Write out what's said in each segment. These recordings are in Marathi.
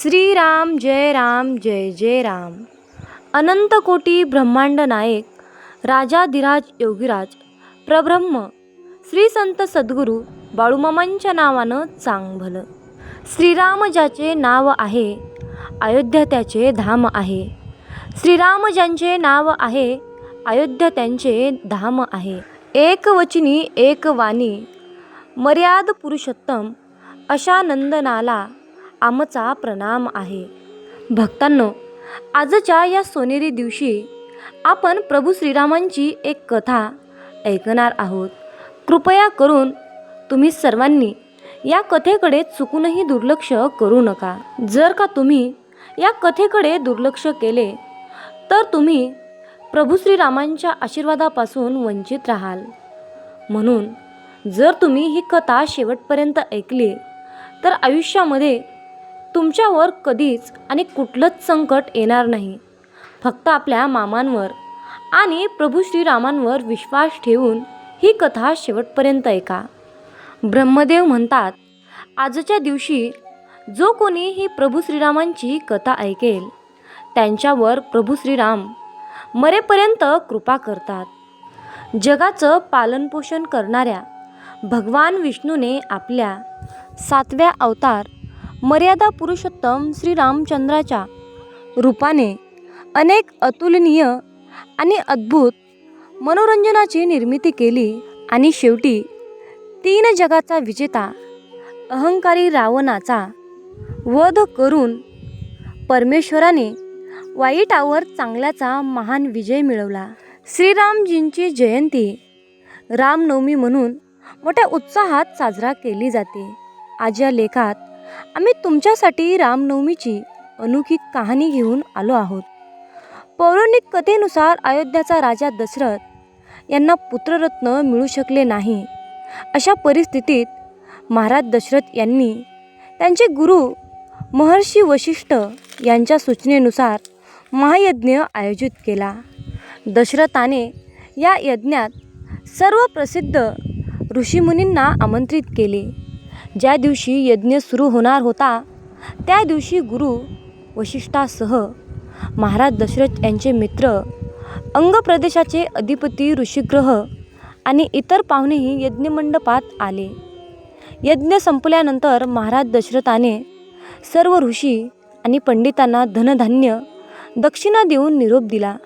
श्रीराम जय राम जय जय राम. अनंत कोटी ब्रह्मांड नायक राजाधिराज योगीराज प्रब्रह्म श्री संत सद्गुरू बाळूमामांच्या नावानं चांग भलं श्रीराम ज्याचे नाव आहे अयोध्या त्याचे धाम आहे. श्रीराम ज्यांचे नाव आहे अयोध्या त्यांचे धाम आहे. एक वचनी एक वाणी मर्याद पुरुषोत्तम अशा नंदनाला आमचा प्रणाम आहे. भक्तांनो आजच्या या सोनेरी दिवशी आपण प्रभू श्रीरामांची एक कथा ऐकणार आहोत. कृपया करून तुम्ही सर्वांनी या कथेकडे चुकूनही दुर्लक्ष करू नका. जर का तुम्ही या कथेकडे दुर्लक्ष केले तर तुम्ही प्रभू श्रीरामांच्या आशीर्वादापासून वंचित राहाल. म्हणून जर तुम्ही ही कथा शेवटपर्यंत ऐकली तर आयुष्यामध्ये तुमच्यावर कधीच आणि कुठलंच संकट येणार नाही. फक्त आपल्या मामांवर आणि प्रभू श्रीरामांवर विश्वास ठेवून ही कथा शेवटपर्यंत ऐका. ब्रह्मदेव म्हणतात आजच्या दिवशी जो कोणी ही प्रभू श्रीरामांची कथा ऐकेल त्यांच्यावर प्रभू श्रीराम मरेपर्यंत कृपा करतात. जगाचं पालनपोषण करणाऱ्या भगवान विष्णूने आपल्या सातव्या अवतार मर्यादा पुरुषोत्तम श्रीरामचंद्राच्या रूपाने अनेक अतुलनीय आणि अद्भुत मनोरंजनाची निर्मिती केली. आणि शेवटी तीन जगाचा विजेता अहंकारी रावणाचा वध करून परमेश्वराने वाईटावर चांगल्याचा महान विजय मिळवला. श्रीरामजींची जयंती रामनवमी म्हणून मोठ्या उत्साहात साजरा केली जाते. आज या लेखात आम्ही तुमच्यासाठी रामनवमीची अनोखी कहाणी घेऊन आलो आहोत. पौराणिक कथेनुसार अयोध्याचा राजा दशरथ यांना पुत्ररत्न मिळू शकले नाही. अशा परिस्थितीत महाराज दशरथ यांनी त्यांचे गुरु महर्षी वशिष्ठ यांच्या सूचनेनुसार महायज्ञ आयोजित केला. दशरथाने या यज्ञात सर्व प्रसिद्ध ऋषीमुनींना आमंत्रित केले. ज्या दिवशी यज्ञ सुरू होणार होता त्या दिवशी गुरु वशिष्ठासह महाराज दशरथ यांचे मित्र अंग प्रदेशाचे अधिपती ऋषिग्रह आणि इतर पाहुणेही यज्ञमंडपात आले. यज्ञ संपल्यानंतर महाराज दशरथाने सर्व ऋषी आणि पंडितांना धनधान्य दक्षिणा देऊन निरोप दिला.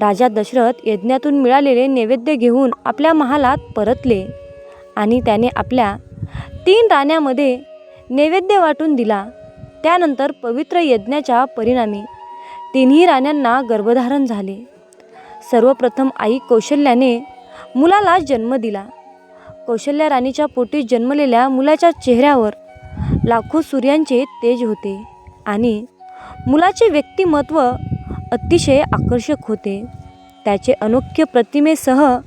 राजा दशरथ यज्ञातून मिळालेले नैवेद्य घेऊन आपल्या महालात परतले आणि त्याने आपल्या तीन राण्यामध्ये नैवेद्य वाटून दिला. त्यानंतर पवित्र यज्ञाच्या परिणामी तिन्ही राण्यांना गर्भधारण झाले. सर्वप्रथम आई कौशल्याने मुलाला जन्म दिला. कौशल्या राणीच्या पोटी जन्मलेल्या मुलाच्या चेहऱ्यावर लाखो सूर्यांचे तेज होते आणि मुलाचे व्यक्तिमत्व अतिशय आकर्षक होते. त्याचे अनोख्य प्रतिमेसह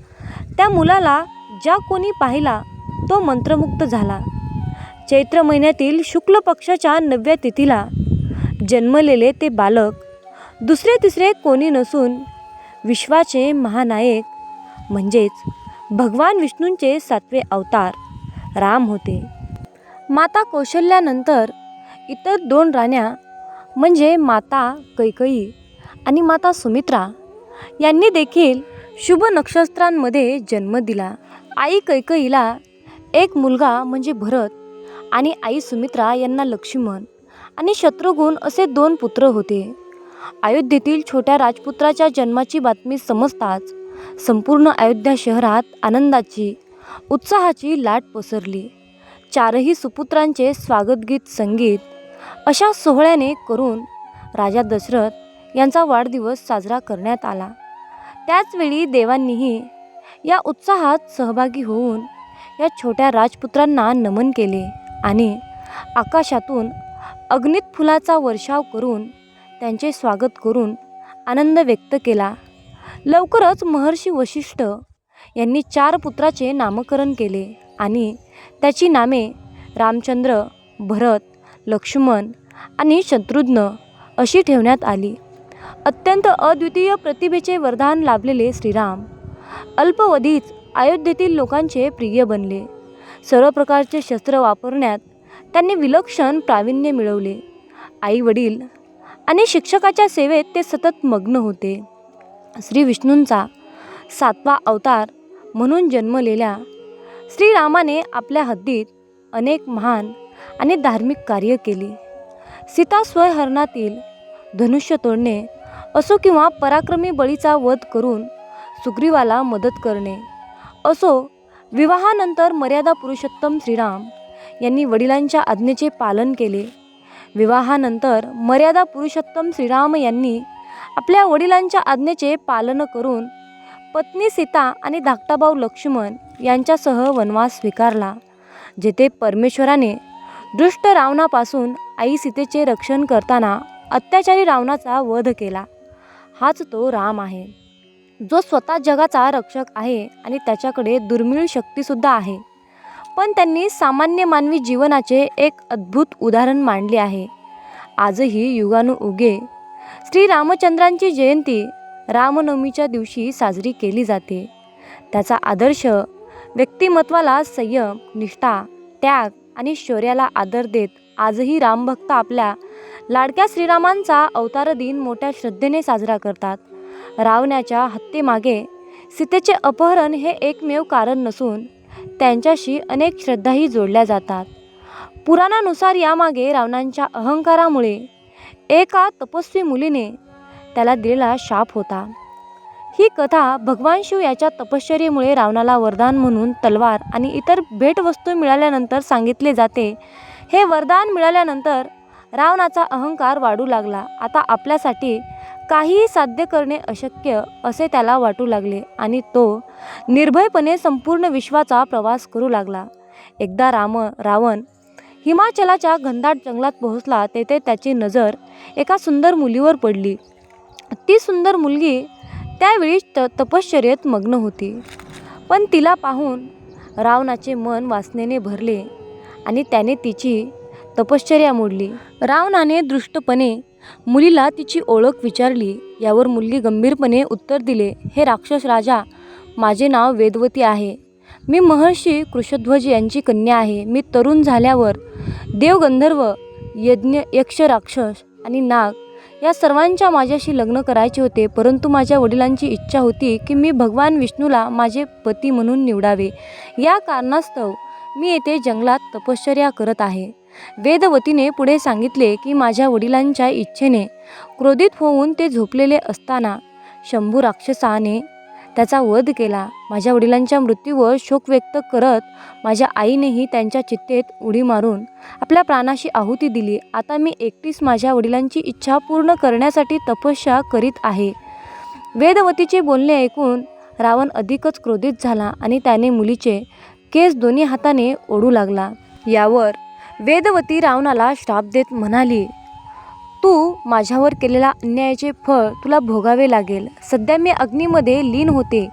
त्या मुलाला ज्या कोणी पाहिला तो मंत्रमुग्ध झाला. चैत्र महिन्यातील शुक्ल पक्षाच्या नवव्या तिथीला जन्मलेले ते बालक दुसरे तिसरे कोणी नसून विश्वाचे महानायक म्हणजेच भगवान विष्णूंचे सातवे अवतार राम होते. माता कौशल्यानंतर इतर दोन राण्या म्हणजे माता कैकई आणि माता सुमित्रा यांनी देखील शुभ नक्षत्रांमध्ये जन्म दिला. आई कैकईला एक मुलगा म्हणजे भरत आणि आई सुमित्रा यांना लक्ष्मण आणि शत्रुघ्न असे दोन पुत्र होते. अयोध्येतील छोट्या राजपुत्राच्या जन्माची बातमी समजताच संपूर्ण अयोध्या शहरात आनंदाची उत्साहाची लाट पसरली. चारही सुपुत्रांचे स्वागतगीत संगीत अशा सोहळ्याने करून राजा दशरथ यांचा वाढदिवस साजरा करण्यात आला. त्याचवेळी देवांनीही या उत्साहात सहभागी होऊन या छोट्या राजपुत्रांना नमन केले आणि आकाशातून अग्नित फुलाचा वर्षाव करून त्यांचे स्वागत करून आनंद व्यक्त केला. लवकरच महर्षी वशिष्ठ यांनी चार पुत्राचे नामकरण केले आणि त्याची नामे रामचंद्र भरत लक्ष्मण आणि शत्रुघ्न अशी ठेवण्यात आली. अत्यंत अद्वितीय प्रतिभेचे वरदान लाभलेले श्रीराम अल्पवधीच अयोध्येतील लोकांचे प्रिय बनले. सर्व प्रकारचे शस्त्र वापरण्यात त्यांनी विलक्षण प्रावीण्य मिळवले. आई वडील आणि शिक्षकाच्या सेवेत ते सतत मग्न होते. श्री विष्णूंचा सातवा अवतार म्हणून जन्मलेल्या श्रीरामाने आपल्या हद्दीत अनेक महान आणि धार्मिक कार्य केली. सीता स्वयंहरणातील धनुष्य तोडणे असो किंवा पराक्रमी बळीचा वध करून सुग्रीवाला मदत करणे असो विवाहानंतर मर्यादा पुरुषोत्तम श्रीराम यांनी वडिलांच्या आज्ञेचे पालन केले. विवाहानंतर मर्यादा पुरुषोत्तम श्रीराम यांनी आपल्या वडिलांच्या आज्ञेचे पालन करून पत्नी सीता आणि धाकटा भाऊ लक्ष्मण यांच्यासह वनवास स्वीकारला जेथे परमेश्वराने दुष्ट रावणापासून आई सीतेचे रक्षण करताना अत्याचारी रावणाचा वध केला. हाच तो राम आहे. जो स्वतः जगाचा रक्षक आहे आणि त्याच्याकडे दुर्मिळ शक्तीसुद्धा आहे. पण त्यांनी सामान्य मानवी जीवनाचे एक अद्भुत उदाहरण मांडले आहे. आजही युगानुयुगे श्रीरामचंद्रांची जयंती रामनवमीच्या दिवशी साजरी केली जाते. त्याचा आदर्श व्यक्तिमत्वाला संयम निष्ठा त्याग आणि शौर्याला आदर देत आजही रामभक्त आपल्या लाडक्या श्रीरामांचा अवतार दिन मोठ्या श्रद्धेने साजरा करतात. रावणाच्या हत्येमागे सीतेचे अपहरण हे एकमेव कारण नसून त्यांच्याशी अनेक श्रद्धाही जोडल्या जातात. पुराणानुसार यामागे रावणांच्या अहंकारामुळे एका तपस्वी मुलीने त्याला दिलेला शाप होता. ही कथा भगवान शिव याच्या तपश्चर्येमुळे रावणाला वरदान म्हणून तलवार आणि इतर भेटवस्तू मिळाल्यानंतर सांगितले जाते. हे वरदान मिळाल्यानंतर रावणाचा अहंकार वाढू लागला. आता आपल्यासाठी काहीही साध्य करणे अशक्य असे त्याला वाटू लागले आणि तो निर्भयपणे संपूर्ण विश्वाचा प्रवास करू लागला. एकदा राम रावण हिमाचलाच्या घनदाट जंगलात पोहोचला तेथे त्याची नजर एका सुंदर मुलीवर पडली. ती सुंदर मुलगी त्यावेळी त तपश्चर्येत मग्न होती. पण तिला पाहून रावणाचे मन वासनेने भरले आणि त्याने तिची तपश्चर्या मोडली. रावणाने दृष्टपणे मुलीला तिची ओळख विचारली. यावर मुलगी गंभीरपणे उत्तर दिले हे राक्षस राजा माझे नाव वेदवती आहे. मी महर्षी कृषध्वज यांची कन्या आहे. मी तरुण झाल्यावर देवगंधर्व यज्ञ यक्ष राक्षस आणि नाग या सर्वांच्या माझ्याशी लग्न करायचे होते. परंतु माझ्या वडिलांची इच्छा होती की मी भगवान विष्णूला माझे पती म्हणून निवडावे. या कारणास्तव मी येथे जंगलात तपश्चर्या करत आहे. वेदवतीने पुढे सांगितले की माझ्या वडिलांच्या इच्छेने क्रोधित होऊन ते झोपलेले असताना शंभू राक्षसाने त्याचा वध केला. माझ्या वडिलांच्या मृत्यूवर शोक व्यक्त करत माझ्या आईनेही त्यांच्या चित्तेत उडी मारून आपल्या प्राणाशी आहुती दिली. आता मी एकटीच माझ्या वडिलांची इच्छा पूर्ण करण्यासाठी तपस्या करीत आहे. वेदवतीचे बोलणे ऐकून रावण अधिकच क्रोधित झाला आणि त्याने मुलीचे केस दोन्ही हाताने ओढू लागला. यावर वेदवती रावणाला श्राप देत म्हणाली तू माझ्यावर केलेल्या अन्यायाचे फळ तुला भोगावे लागेल. सध्या मी अग्नीमध्ये लीन होते.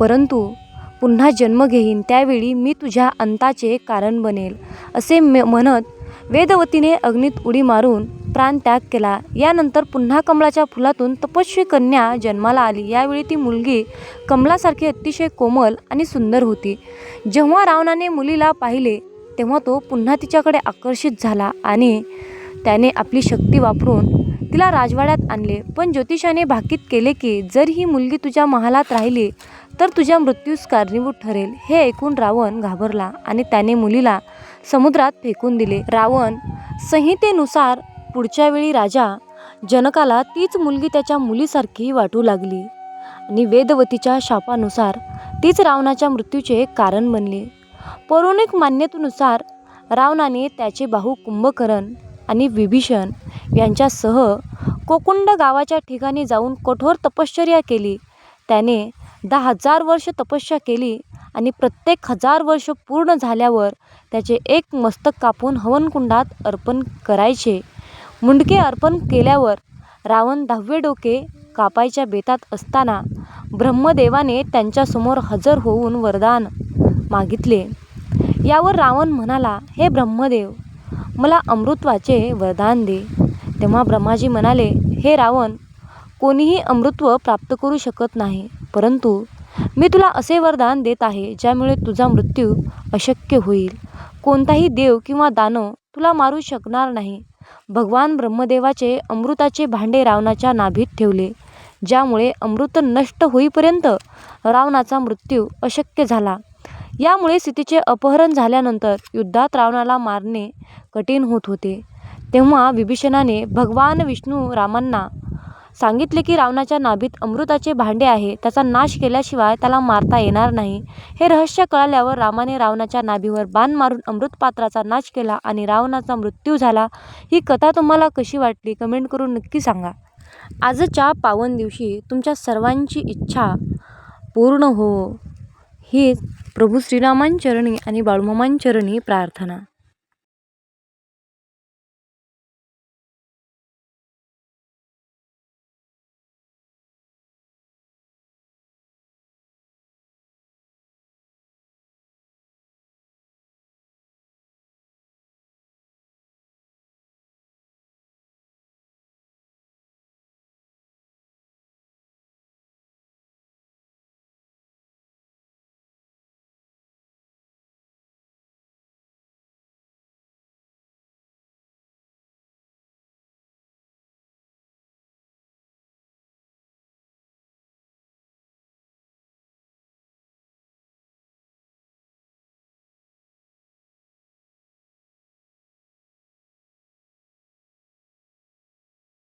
परंतु पुन्हा जन्म घेईन. त्यावेळी मी तुझ्या अंताचे कारण बनेल. असे म्हणत वेदवतीने अग्नीत उडी मारून प्राणत्याग केला. यानंतर पुन्हा कमळाच्या फुलातून तपस्वी कन्या जन्माला आली. यावेळी ती मुलगी कमलासारखी अतिशय कोमल आणि सुंदर होती. जेव्हा रावणाने मुलीला पाहिले तेव्हा तो पुन्हा तिच्याकडे आकर्षित झाला आणि त्याने आपली शक्ती वापरून तिला राजवाड्यात आणले. पण ज्योतिषाने भाकीत केले की जर ही मुलगी तुझ्या महालात राहिली तर तुझ्या मृत्यूस कारणीभूत ठरेल. हे ऐकून रावण घाबरला आणि त्याने मुलीला समुद्रात फेकून दिले. रावण संहितेनुसार पुढच्या वेळी राजा जनकाला तीच मुलगी त्याच्या मुलीसारखी वाटू लागली आणि वेदवतीच्या शापानुसार तीच रावणाच्या मृत्यूचे कारण बनले. पौराणिक मान्यतेनुसार रावणाने त्याचे भाऊ कुंभकर्ण आणि विभीषण यांच्यासह कोकुंड गावाच्या ठिकाणी जाऊन कठोर तपश्चर्या केली. त्याने दहा हजार वर्ष तपस्या केली आणि प्रत्येक हजार वर्ष पूर्ण झाल्यावर त्याचे एक मस्तक कापून हवनकुंडात अर्पण करायचे. मुंडके अर्पण केल्यावर रावण दहावे डोके कापायच्या बेतात असताना ब्रह्मदेवाने त्यांच्यासमोर हजर होऊन वरदान मागितले. यावर रावण म्हणाला हे ब्रह्मदेव मला अमृत्वाचे वरदान दे. तेव्हा ब्रह्माजी म्हणाले हे रावण कोणीही अमृत्व प्राप्त करू शकत नाही परंतु मी तुला असे वरदान देत आहे ज्यामुळे तुझा मृत्यू अशक्य होईल. कोणताही देव किंवा दानव तुला मारू शकणार नाही. भगवान ब्रह्मदेवाचे अमृताचे भांडे रावणाच्या नाभीत ठेवले ज्यामुळे अमृत नष्ट होईपर्यंत रावणाचा मृत्यू अशक्य झाला. यामुळे सीतेचे अपहरण झाल्यानंतर युद्धात रावणाला मारणे कठीण होत होते. तेव्हा विभीषणाने भगवान विष्णू रामांना सांगितले की रावणाच्या नाभीत अमृताचे भांडे आहे त्याचा नाश केल्याशिवाय त्याला मारता येणार नाही. हे रहस्य कळाल्यावर रामाने रावणाच्या नाभीवर बाण मारून अमृतपात्राचा नाश केला आणि रावणाचा मृत्यू झाला. ही कथा तुम्हाला कशी वाटली? कमेंट करून नक्की सांगा. आजच्या पावन दिवशी तुमच्या सर्वांची इच्छा पूर्ण हो. हीच प्रभू श्रीरामांचरणी आणि बाळूमामांचरणी प्रार्थना.